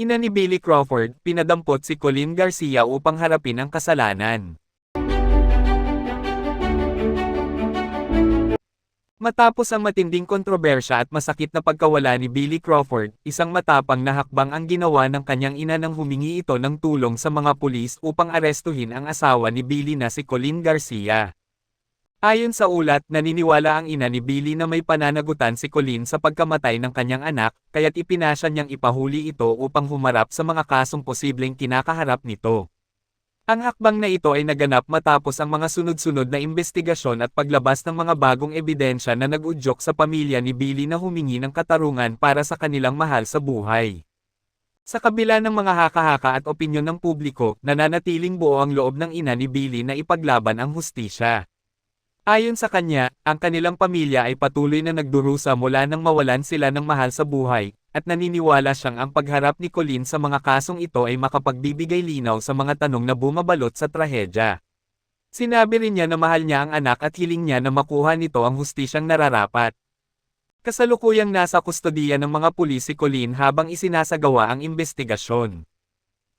Ina ni Billy Crawford, pinadampot si Colleen Garcia upang harapin ang kasalanan. Matapos ang matinding kontrobersya at masakit na pagkawala ni Billy Crawford, isang matapang na hakbang ang ginawa ng kanyang ina nang humingi ito ng tulong sa mga pulis upang arestuhin ang asawa ni Billy na si Colleen Garcia. Ayon sa ulat, naniniwala ang ina ni Billy na may pananagutan si Colleen sa pagkamatay ng kanyang anak, kaya't ipinasya niyang ipahuli ito upang humarap sa mga kasong posibleng kinakaharap nito. Ang hakbang na ito ay naganap matapos ang mga sunod-sunod na investigasyon at paglabas ng mga bagong ebidensya na nag-udyok sa pamilya ni Billy na humingi ng katarungan para sa kanilang mahal sa buhay. Sa kabila ng mga haka-haka at opinyon ng publiko, nananatiling buo ang loob ng ina ni Billy na ipaglaban ang hustisya. Ayon sa kanya, ang kanilang pamilya ay patuloy na nagdurusa mula nang mawalan sila ng mahal sa buhay, at naniniwala siyang ang pagharap ni Colleen sa mga kasong ito ay makapagbibigay linaw sa mga tanong na bumabalot sa trahedya. Sinabi rin niya na mahal niya ang anak at hiling niya na makuha nito ang hustisyang nararapat. Kasalukuyang nasa kustodiya ng mga pulis si Colleen habang isinasagawa ang investigasyon.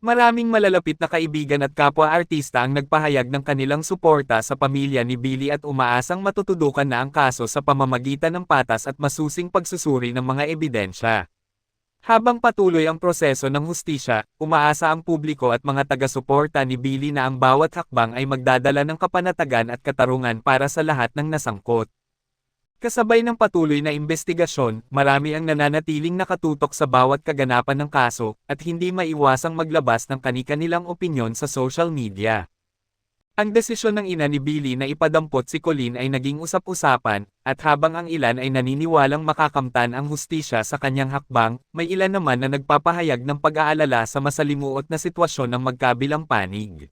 Maraming malalapit na kaibigan at kapwa-artista ang nagpahayag ng kanilang suporta sa pamilya ni Billy at umaasang matutudukan na ang kaso sa pamamagitan ng patas at masusing pagsusuri ng mga ebidensya. Habang patuloy ang proseso ng hustisya, umaasa ang publiko at mga taga-suporta ni Billy na ang bawat hakbang ay magdadala ng kapanatagan at katarungan para sa lahat ng nasangkot. Kasabay ng patuloy na investigasyon, marami ang nananatiling nakatutok sa bawat kaganapan ng kaso, at hindi maiwasang maglabas ng kani-kanilang opinyon sa social media. Ang desisyon ng ina ni Billy na ipadampot si Colleen ay naging usap-usapan, at habang ang ilan ay naniniwalang makakamtan ang hustisya sa kanyang hakbang, may ilan naman na nagpapahayag ng pag-aalala sa masalimuot na sitwasyon ng magkabilang panig.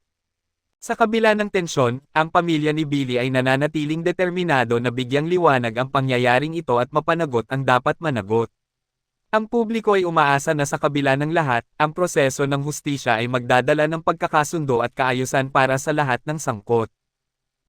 Sa kabila ng tensyon, ang pamilya ni Billy ay nananatiling determinado na bigyang liwanag ang pangyayaring ito at mapanagot ang dapat managot. Ang publiko ay umaasa na sa kabila ng lahat, ang proseso ng hustisya ay magdadala ng pagkakasundo at kaayusan para sa lahat ng sangkot.